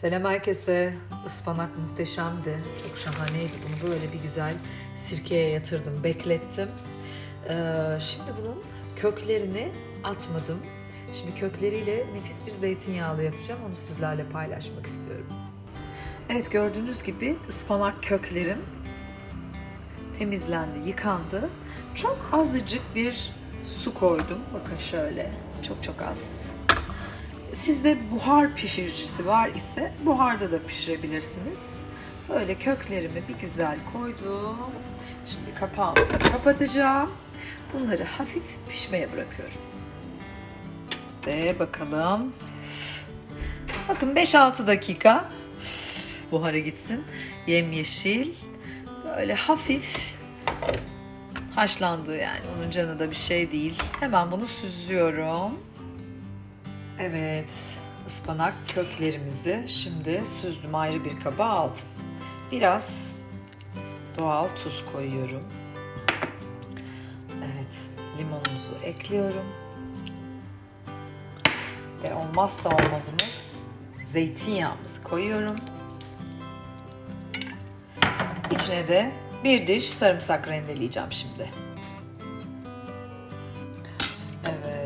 Selam herkese. Ispanak muhteşemdi. Çok şahaneydi. Bunu böyle bir güzel sirkeye yatırdım, beklettim. Ee, şimdi bunun köklerini atmadım. Şimdi kökleriyle nefis bir zeytinyağlı yapacağım. Onu sizlerle paylaşmak istiyorum. Evet gördüğünüz gibi ıspanak köklerim temizlendi, yıkandı. Çok azıcık bir su koydum. Bakın şöyle. Çok çok az. Sizde buhar pişiricisi var ise buharda da pişirebilirsiniz. Böyle köklerimi bir güzel koydum. Şimdi kapağımı kapatacağım. Bunları hafif pişmeye bırakıyorum. Ve bakalım. Bakın 5-6 dakika buhara gitsin. Yemyeşil. Böyle hafif haşlandı yani. Onun canı da bir şey değil. Hemen bunu süzüyorum. Evet, ıspanak köklerimizi şimdi süzdüm ayrı bir kaba aldım. Biraz doğal tuz koyuyorum. Evet, limonumuzu ekliyorum. Ve olmazsa olmazımız zeytinyağımızı koyuyorum. İçine de bir diş sarımsak rendeleyeceğim şimdi.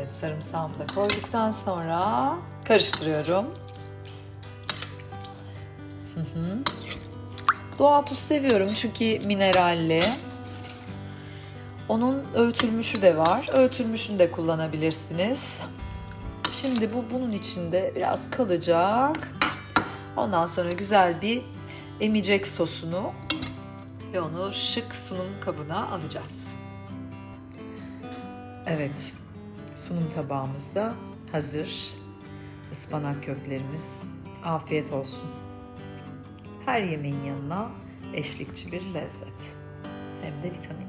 Evet, sarımsağımı da koyduktan sonra karıştırıyorum. Hı hı. Doğal tuz seviyorum çünkü mineralli. Onun öğütülmüşü de var. Öğütülmüşünü de kullanabilirsiniz. Şimdi bu bunun içinde biraz kalacak. Ondan sonra güzel bir emecek sosunu ve onu şık sunum kabına alacağız. Evet, sunum tabağımız da hazır. Ispanak köklerimiz. Afiyet olsun. Her yemeğin yanına eşlikçi bir lezzet. Hem de vitamin.